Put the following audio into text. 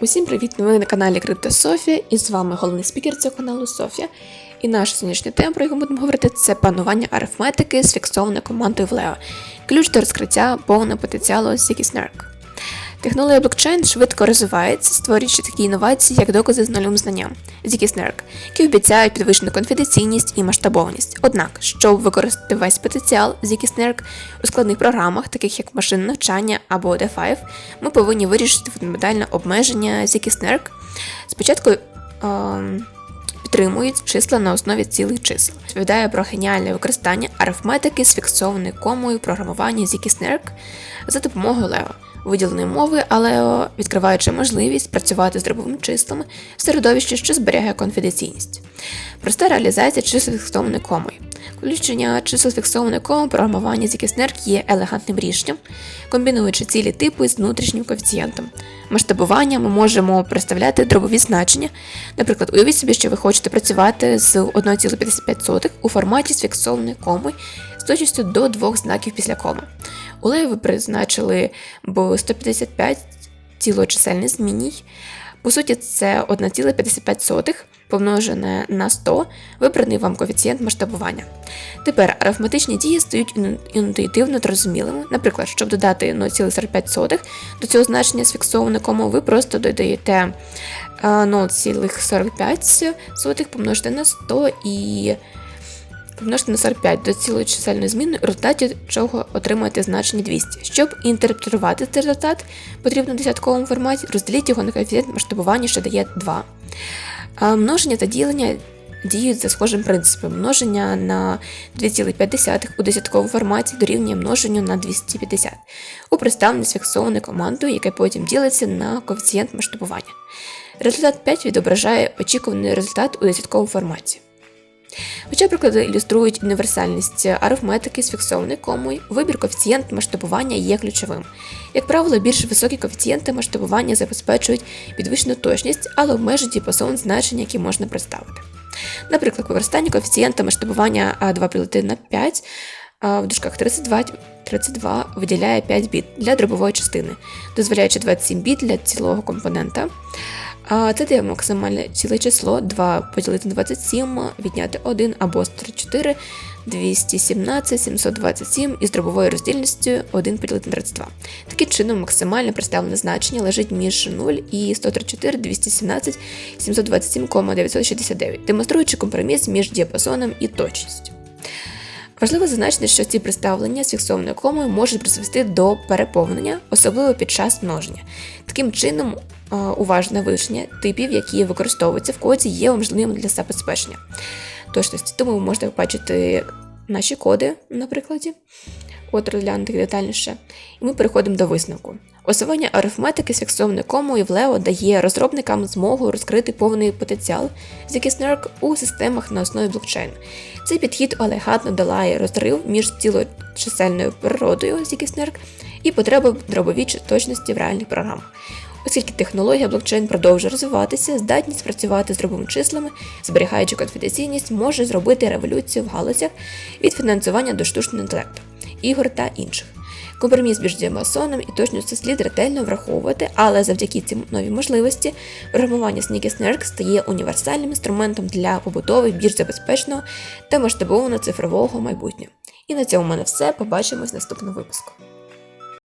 Усім привіт! Ви на каналі Крипто Софія, і з вами головний спікер цього каналу Софія. І наша сьогоднішня тема, про яку будемо говорити, це панування арифметики з фіксованою командою в Leo. Ключ до розкриття повного потенціалу Ziggy Технологія блокчейн швидко розвивається, створюючи такі інновації, як докази з нульовим знанням Ziggy які обіцяють підвищену конфіденційність і масштабованість. Однак, щоб використати весь потенціал Ziggy у складних програмах, таких як машинне навчання або D5, ми повинні вирішити фундаментальне обмеження Ziggy Спочатку. Ем, підтримують числа на основі цілих чисел. Відповідає про геніальне використання арифметики з фіксованою комою програмування Ziki за допомогою Leo виділеної мови, але відкриваючи можливість працювати з дробовими числами в середовищі, що зберігає конфіденційність. Проста реалізація чисел фіксованої комою. Включення чисел фіксованої коми програмування ZKSNERK є елегантним рішенням, комбінуючи цілі типи з внутрішнім коефіцієнтом. Масштабування ми можемо представляти дробові значення. Наприклад, уявіть собі, що ви хочете працювати з 1,55 у форматі з фіксованою комою з точністю до двох знаків після коми. Леї ви призначили б 155 цілочисельний змінній. По суті, це 1,55 помножене на 100, вибраний вам коефіцієнт масштабування. Тепер арифметичні дії стають інтуїтивно зрозумілими. Наприклад, щоб додати 0,45 до цього значення з фіксованого ви просто додаєте 0,45 е, помножити на 100 і помножити на 45 до цілої чисельної зміни, в результаті чого отримаєте значення 200. Щоб інтерпретувати цей результат, потрібно в десятковому форматі, розділіть його на коефіцієнт масштабування, що дає 2. А множення та ділення діють за схожим принципом. Множення на 2,5 у десятковому форматі дорівнює множенню на 250 у представленні фіксованою командою, яке потім ділиться на коефіцієнт масштабування. Результат 5 відображає очікуваний результат у десятковому форматі. Хоча приклади ілюструють універсальність арифметики з фіксованою комою, вибір коефіцієнт масштабування є ключовим. Як правило, більш високі коефіцієнти масштабування забезпечують підвищену точність, але обмежують діапазон значень, які можна представити. Наприклад, використання коефіцієнта масштабування 2 поділити на 5 в дужках 32 32 виділяє 5 біт для дробової частини, дозволяючи 27 біт для цілого компонента. А це дає максимальне ціле число 2 поділити на 27, відняти 1 або 34, 217, 727 із дробовою роздільністю 1 поділити на 32. Таким чином, максимальне представлене значення лежить між 0 і 134, 217, 727, 969, демонструючи компроміс між діапазоном і точністю. Важливо зазначити, що ці представлення з фіксованою комою можуть призвести до переповнення, особливо під час множення. Таким чином, уважне вивчення типів, які використовуються в коді, є важливим для забезпечення точності. Тому ви можете побачити наші коди, на прикладі, от розглянути детальніше, і ми переходимо до висновку. Освоєння арифметики з фіксованою комою в Leo дає розробникам змогу розкрити повний потенціал ZK-SNARK у системах на основі блокчейну. Цей підхід елегантно долає розрив між цілочисельною природою ZK-SNARK і потребою дробовій точності в реальних програмах. Оскільки технологія блокчейн продовжує розвиватися, здатність працювати з дробовими числами, зберігаючи конфіденційність, може зробити революцію в галузях від фінансування до штучного інтелекту, ігор та інших. Компроміс між діамасоном і точністю слід ретельно враховувати, але завдяки цій новій можливості програмування Sneaky Snark стає універсальним інструментом для побудови більш забезпечного та масштабованого цифрового майбутнього. І на цьому в мене все. Побачимось в наступному випуску.